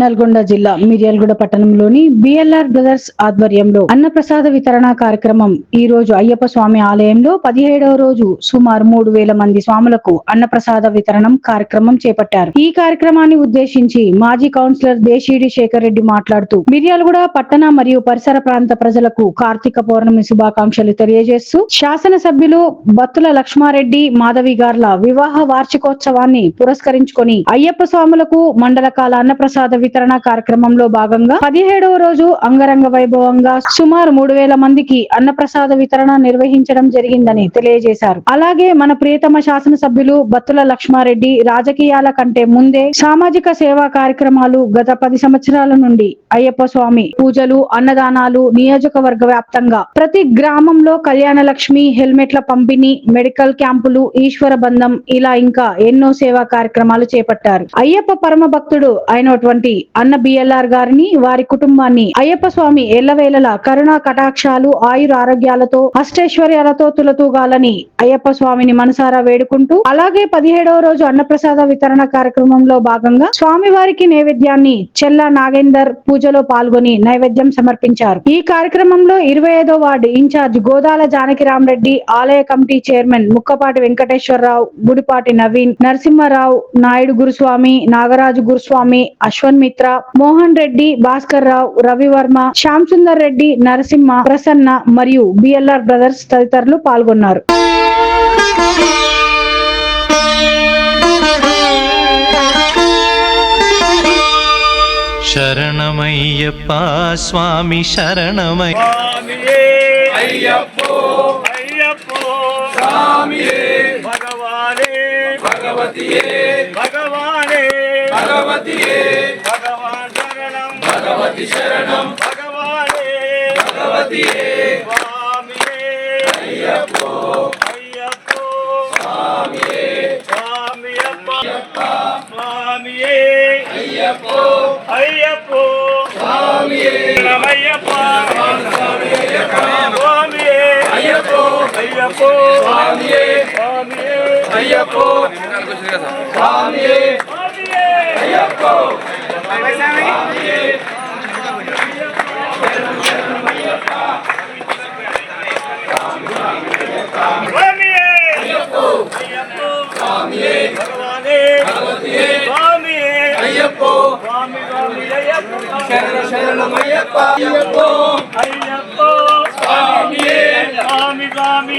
నల్గొండ జిల్లా మిర్యాలగూడ పట్టణంలోని BLR brothers ఆధ్వర్యంలో అన్నప్రసాద వితరణ కార్యక్రమం. ఈ రోజు అయ్యప్ప స్వామి ఆలయంలో పదిహేడవ రోజు సుమారు మూడు వేల మంది స్వాములకు అన్నప్రసాద వితరణం కార్యక్రమం చేపట్టారు. ఈ కార్యక్రమాన్ని ఉద్దేశించి మాజీ కౌన్సిలర్ దేశీడి శేఖర్ రెడ్డి మాట్లాడుతూ మిర్యాలగూడ పట్టణ మరియు పరిసర ప్రాంత ప్రజలకు కార్తీక పౌర్ణమి శుభాకాంక్షలు తెలియజేస్తూ శాసనసభ్యులు బత్తుల లక్ష్మారెడ్డి మాధవి గార్ల వివాహ వార్షికోత్సవాన్ని పురస్కరించుకొని అయ్యప్ప స్వాములకు మండల కాల అన్నప్రసాద వితరణ కార్యక్రమంలో భాగంగా పదిహేడవ రోజు అంగరంగ వైభవంగా సుమారు మూడు వేల మందికి అన్నప్రసాద వితరణ నిర్వహించడం జరిగిందని తెలియజేశారు. అలాగే మన ప్రియతమ శాసనసభ్యులు బత్తుల లక్ష్మారెడ్డి రాజకీయాల కంటే ముందే సామాజిక సేవా కార్యక్రమాలు గత పది సంవత్సరాల నుండి అయ్యప్ప స్వామి పూజలు అన్నదానాలు నియోజకవర్గ వ్యాప్తంగా ప్రతి గ్రామంలో కళ్యాణ లక్ష్మి హెల్మెట్ల పంపిణీ మెడికల్ క్యాంపులు ఈశ్వర బంధం ఇలా ఇంకా ఎన్నో సేవా కార్యక్రమాలు చేపట్టారు. అయ్యప్ప పరమ భక్తుడు అయినటువంటి అన్న బిఎల్ఆర్ గారిని వారి కుటుంబాన్ని అయ్యప్ప స్వామి ఎల్లవేళలా కరుణా కటాక్షాలు ఆయుర ఆరోగ్యాలతో అష్టైశ్వర్యాలతో తులతూగాలని అయ్యప్ప స్వామిని మనసారా వేడుకుంటూ అలాగే పదిహేడవ రోజు అన్నప్రసాద వితరణ కార్యక్రమంలో భాగంగా స్వామి వారికి నైవేద్యాన్ని చెల్లా నాగేందర్ పూజలో పాల్గొని నైవేద్యం సమర్పించారు. ఈ కార్యక్రమంలో ఇరవై ఐదో వార్డు ఇన్ఛార్జ్ గోదాల జానకిరామరెడ్డి ఆలయ కమిటీ చైర్మన్ ముక్కపాటి వెంకటేశ్వరరావు గుడిపాటి నవీన్ నరసింహారావు నాయుడు గురుస్వామి నాగరాజు గురుస్వామి అశ్వన్ మిత్ర మోహన్ రెడ్డి భాస్కర్ రావు రవివర్మ శ్యామ్ సుందర్ రెడ్డి నరసింహ ప్రసన్న మరియు బిఎల్ఆర్ బ్రదర్స్ తదితరులు పాల్గొన్నారు. శరణమయ్యప్ప స్వామి శరణమయ్య స్వామియే అయ్యప్పో అయ్యప్పో స్వామియే భగవానే భగవతియే భగవానే భగవతియే భగవాన్ శరణం భగవతి శరణం భగవానే భగవతియే స్వామియే అయ్యప్పో అయ్యప్పో స్వామియే స్వామియప్ప స్వామియే అయ్యప్పో అయ్యప్పో స్వామియే శరణమయ్యప్ప స్వామియే అయ్యప్పో అయ్యప్పో స్వామియే స్వామియే అయ్యప్పో స్వామియే స్వామియే అయ్యప్పో స్వామియే అయ్యప్పో శరణ శరణమయ్యప్ప అయ్యప్పో అయ్యప్పో స్వామియే స్వామి స్వామి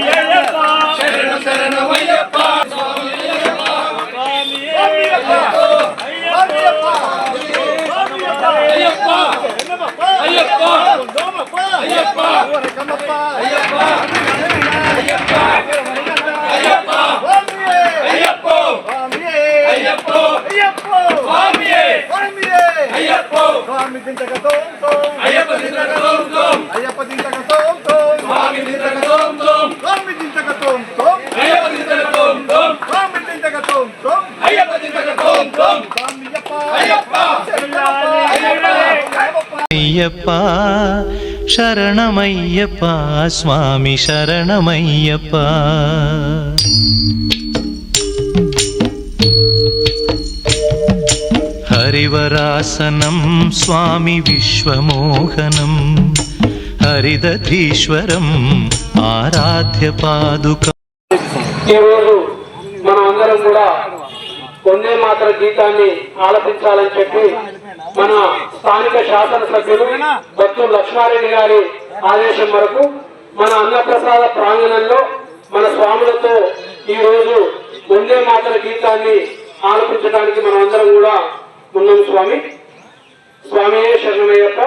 అయ్యప్ప శరణమయ్యప్ప స్వామి శరణమయ్యప్ప. హరివరాసనం స్వామి విశ్వమోహనం. హరిదధీశ్వరం ఆరాధ్య పాదుక. ఈరోజు మనం అందరం కూడా వందే మాత్ర గీతాన్ని ఆలపించాలని చెప్పి మన స్థానిక శాసనసభ్యులు భక్తులు లక్ష్మారెడ్డి గారి ఆదేశం మేరకు మన అన్నప్రసాద ప్రాంగణంలో మన స్వాములతో ఈ రోజు వందే మాతర గీతాన్ని ఆలపించడానికి మనం అందరం కూడా ఉన్నాం స్వామి. స్వామి శరణమయ్యప్ప.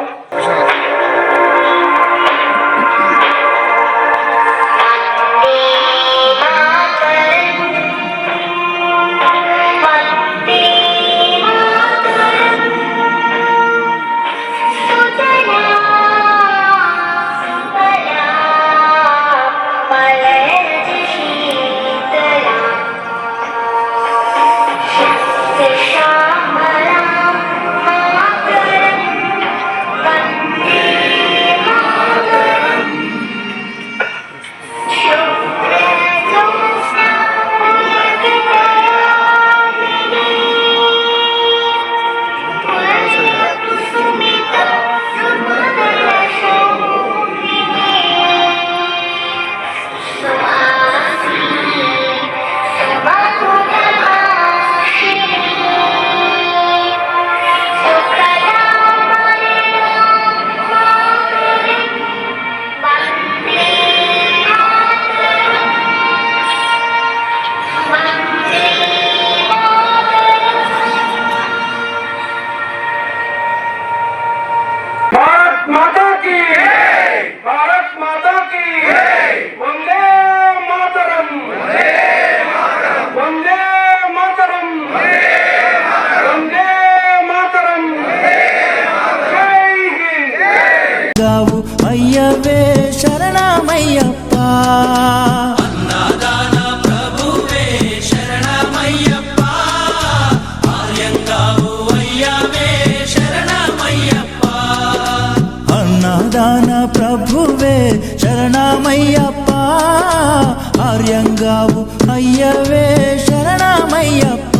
అయ్యవే శరణమయ్యప్ప.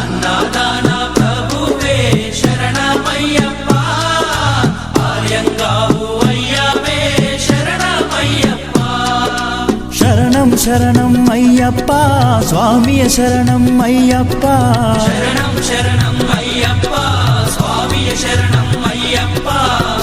అన్నదాన ప్రభువే శరణమయ్యప్ప. ఆర్యంగావు అయ్యవే శరణమయ్యప్ప. శరణం శరణం అయ్యప్ప స్వామియ శరణం అయ్యప్ప. శరణం శరణం అయ్యప్ప స్వామియ శరణం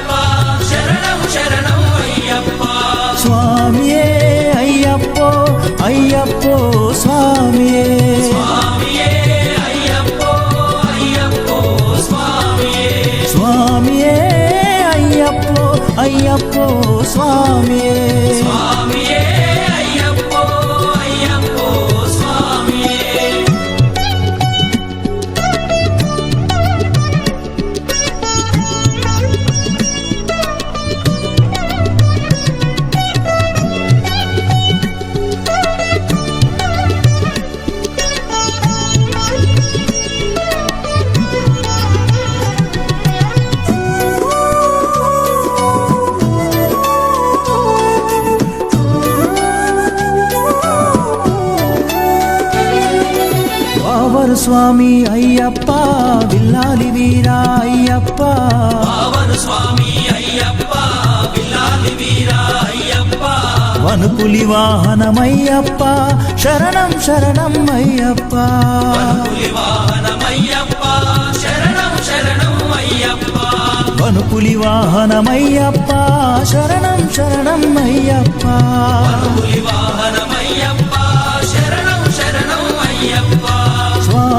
శరణం స్వామి అయ్యప్ప విల్లాలి వీరా అయ్యప్ప. పావన స్వామి అయ్యప్ప విల్లాలి వీర అయ్యప్ప. వనుపులి వాహనమయ్యప్ప శరణం శరణం అయ్యప్ప. వాహనమయ్యప్ప శరణం శరణం అయ్యప్ప. వనుపులి వాహనమయ్యప్ప శరణం శరణం అయ్యప్ప. పులి వాహనమయ్యప్ప శరణం శరణం అయ్యప్ప.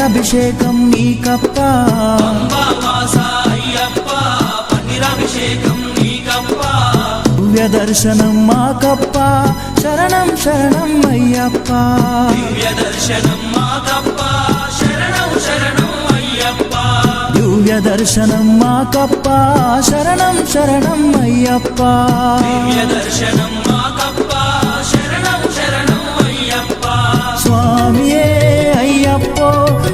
పన్నీరాభిషేకం నీకప్ప దివ్య దర్శనం మాకప్ప శరణం శరణం అయ్యప్ప దివ్య దర్శనం మాకప్ప శరణం శరణం అయ్యప్ప. దివ్య దర్శనం మాకప్ప శరణం శరణం అయ్యప్ప. దివ్య దర్శనం మాకప్ప శరణం శరణం అయ్యప్ప. స్వామియే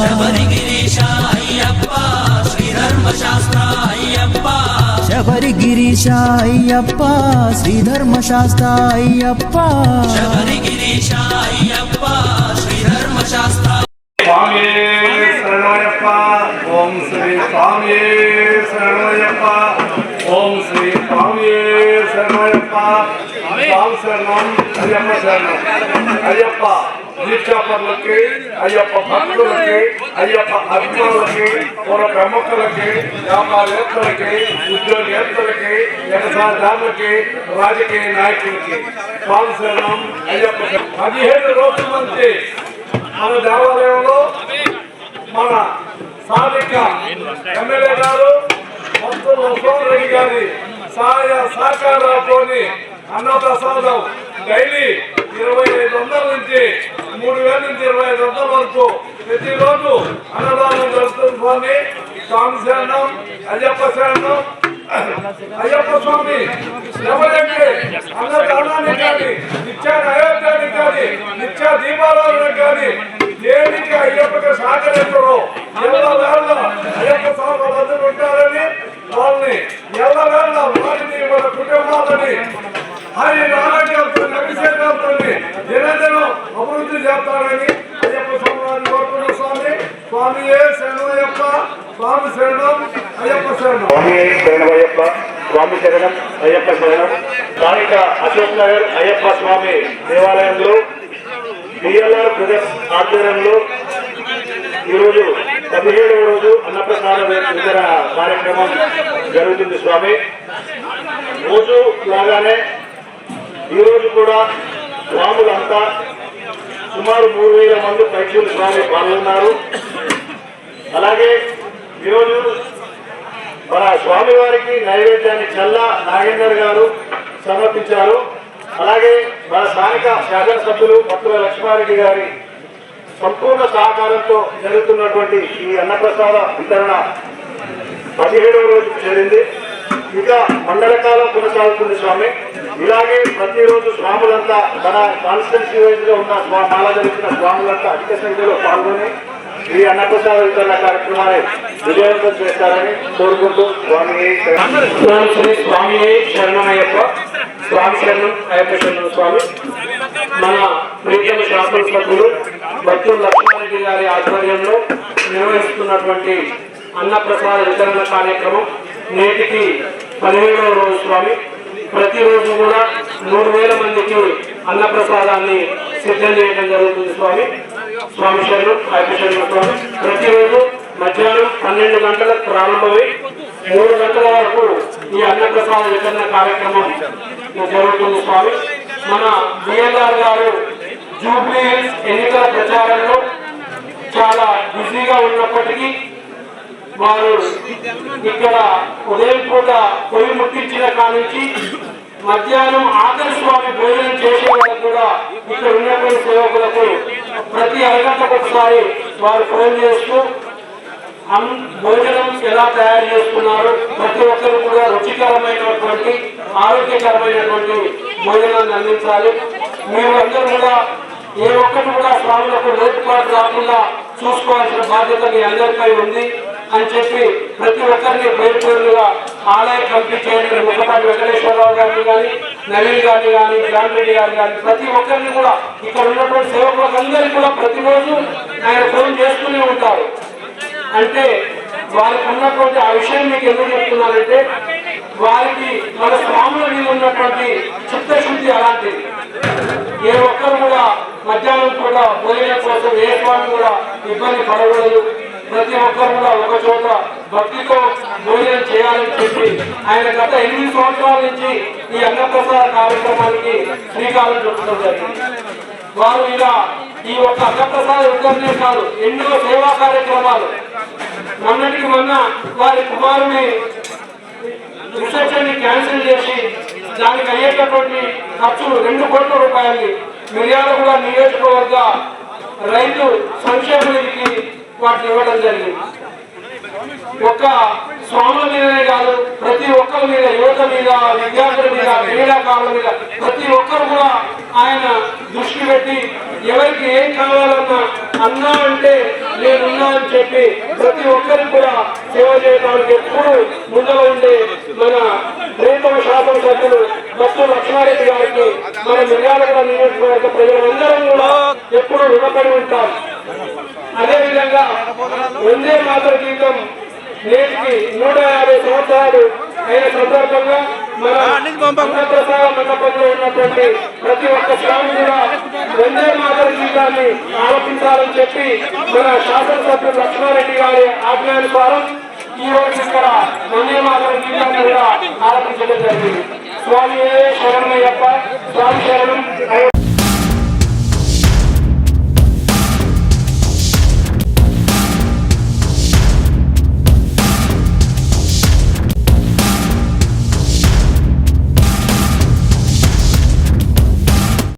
శబరి గిరీశ అయ్యప్ప శ్రీధర్మ శాస్త్ర అయ్యప్ప. శబరిగిరీశ అయ్యప్ప శ్రీధర్మశాస్త్ర అయ్యప్ప. శబరి గిరీశ అయ్యప్ప శ్రీధర్మ శాస్త్ర అయ్యప్ప. శబరిగిరీశ అయ్యప్ప శ్రీధర్మశాస్త్ర స్వామి శరణమయ్యప్ప ఓం శ్రీ స్వామి శరణమయ్యప్ప ఓం శ్రీ స్వామి శరణమయ్యప్ప స్వామి అయ్యప్ప శరణం అయ్యప్ప దీక్షాపరులకి అయ్యప్ప భక్తులకి అయ్యప్ప అభిమానులకి పుర ప్రముఖులకి వ్యాపారేత్తలకి ఉద్యోగేత్తలకి వ్యవసాయదారులకి రాజకీయ నాయకులకి స్వామిశరణం అయ్యప్ప శరణం. పదిహేడు రోజుల నుంచి మన దేవాలయంలో మన స్థానిక ఎమ్మెల్యే గారు భక్తులు రెడ్డి గారి సహాయ సహకారాలతోని అన్నప్రసాదం డైలీ ఇరవై ఐదు వందల నుంచి మూడు వేల నుంచి ఇరవై ఐదు వందల వరకు ప్రతిరోజు అన్నదానం జరుగుతుంది స్వామి. స్వామి శరణం అయ్యప్ప శరణం. అయ్యప్ప స్వామి ఎవరంటే అన్నదానానికి కానీ నిత్య నైవేద్యానికి కానీ నిత్య దీపారాధనకి కానీ దేనికి అయ్యప్పకి సహకరించడం ఎల్ల వేళ్ళ స్వామి శరణం అయ్యప్ప శరణం. స్థానిక అశోక్ నగర్ అయ్యప్ప స్వామి దేవాలయంలో బిఎల్ఆర్ బ్రదర్స్ ఆధ్వర్యంలో ఈరోజు పదిహేడవ రోజు అన్నప్రసాద ఇతర కార్యక్రమం జరుగుతుంది స్వామి. రోజు లాగానే ఈరోజు కూడా స్వాములంతా సుమారు మూడు వేల మంది పరీక్షలు స్వామి పాల్గొన్నారు. అలాగే ఈరోజు మన స్వామివారికి నైవేద్యాన్ని చల్లా నాగేందర్ గారు సమర్పించారు. అలాగే మన స్థానిక శాసనసభ్యులు భక్తుల లక్ష్మారెడ్డి గారి సంపూర్ణ సహకారంతో జరుగుతున్నటువంటి ఈ అన్నప్రసాద వితరణ పదిహేడవ రోజు చేరింది ఇంకా మండల కాలం కొనసాగుతుంది స్వామి. ఇలాగే ప్రతిరోజు స్వాములంతా మన కాన్స్టిట్యున్సీ వైజ్లో ఉన్న స్వామి మాల జరిగిన స్వాములంతా అధిక సంఖ్యలో పాల్గొని ఈ అన్నప్రసాద వితరణ కార్యక్రమాన్ని విజయవంతం చేస్తారని కోరుకుంటూ స్వామి శ్రీ స్వామి శరణమయ్యప్ప స్వామి శరణం అయ్యప్ప శరణం స్వామి. మన ప్రీతమ శాసనసభ్యులు భక్తులు లక్ష్మారెడ్డి గారి ఆధ్వర్యంలో నిర్వహిస్తున్నటువంటి అన్నప్రసాద వితరణ కార్యక్రమం నేటికి పదిహేడవ రోజు స్వామి. ప్రతిరోజు కూడా మూడు వేల మందికి అన్నప్రసాదాన్ని సిద్ధం చేయడం జరుగుతుంది స్వామి. స్వామి శరణం స్వామి ప్రతిరోజు మధ్యాహ్నం పన్నెండు గంటలకు ప్రారంభమై మూడు గంటల వరకు ఈ అన్నప్రసాద వితరణ కార్యక్రమం జరుగుతుంది స్వామి. మన బిఎల్ఆర్ గారు జూబ్లీ ఎన్నికల ప్రచారంలో చాలా బిజీగా ఉన్నప్పటికీ వారు ఇక్కడ ఉదయం పూట పొయ్యి ముట్టించిన కానుంచి మధ్యాహ్నం ఆఖరి స్వామి భోజనం చేసే వరకు కూడా ఇక్కడ ఉన్నటువంటి సేవకులకు ప్రతి అరగంటకు ఒకసారి వారు ఫోన్ చేస్తూ భోజనం ఎలా తయారు చేస్తున్నారు ప్రతి ఒక్కరు కూడా రుచికరమైనటువంటి ఆరోగ్యకరమైనటువంటి భోజనాన్ని అందించాలి. మీరు అందరూ కూడా ఏ ఒక్కటి కూడా స్వాములకు లోటుపాటు రాకుండా చూసుకోవాల్సిన బాధ్యత మీ అందరిపై ఉంది అని చెప్పి ప్రతి ఒక్కరిని పేరు పేరుగా ఆలయ కమిటీ చైర్మన్ ముఖపాటి వెంకటేశ్వరరావు గారిని కానీ నవీన్ గారిని కానీ గ్రామ్ రెడ్డి గారిని కానీ ప్రతి ఒక్కరిని కూడా ఇక్కడ ఉన్నటువంటి సేవకులందరికీ కూడా ప్రతిరోజు ఆయన ఫోన్ చేస్తూనే ఉంటారు. అంటే వారికి ఉన్నటువంటి ఆ విషయం మీకు ఎందుకు చెప్తున్నారంటే వారికి మన స్వాముల మీద ఉన్నటువంటి చిత్తశుద్ధి అలాంటిది. ఏ ఒక్కరు కూడా మధ్యాహ్నం కూడా భోజనం కోసం ఏ స్వామి కూడా ఇబ్బంది పడకూడదు. ప్రతి ఒక్కరు కూడా ఒక చోట భక్తితో భోజనం చేయాలని చెప్పి ఆయన గత ఎనిమిది సంవత్సరాల నుంచి ఈ అన్నప్రసాద కార్యక్రమానికి శ్రీకారం చుట్టడం జరిగింది. వారు ఇలా ఈ ఒక్క అన్నప్రసాద వితరణే కాదు ఎన్నో సేవా కార్యక్రమాలు. మొన్నటికి మొన్న వారి కుమారుని రిసెప్షన్ని క్యాన్సిల్ చేసి దానికి అయ్యేటటువంటి ఖర్చులు రెండు కోట్ల రూపాయలు మిర్యాలగూడ నియోజకవర్గ రైతు సంక్షేమ నిధికి వాటిని ఇవ్వడం జరిగింది. ఒక్క స్వాముల మీదనే కాదు ప్రతి ఒక్కరి మీద యువత మీద విద్యార్థుల మీద క్రీడాకారుల మీద ప్రతి ఒక్కరు కూడా ఆయన దృష్టి పెట్టి ఎవరికి ఏం కావాలన్నా అన్నా అంటే నేనున్నా అని చెప్పి ప్రతి ఒక్కరికి కూడా సేవ చేయడానికి ఎప్పుడు ముందర ఉండే మన ప్రేమ శాసన సభ్యులు భక్తులు లక్ష్మారెడ్డి గారికి మన మిర్యాలగూడ నియోజకవర్గ ప్రజలందరం కూడా ఎప్పుడు రుణపడి ఉంటాం. అదేవిధంగా వందే మాతృ గీతం నేటికి నూట యాభై సంవత్సరాలు అయిన సందర్భంగా మన అన్నప్రసాద మండపంలో ఉన్నటువంటి ప్రతి ఒక్క స్వామి కూడా వందే మాతృ గీతాన్ని ఆలోచించాలని చెప్పి మన శాసనసభ్యులు లక్ష్మారెడ్డి గారి ఆజ్ఞానుసారం ఈ రోజు ఇక్కడ వందే మాతృ గీతాన్ని కూడా ఆలోచించడం జరిగింది. స్వామి శరణయ్యప్ప స్వామి శరణం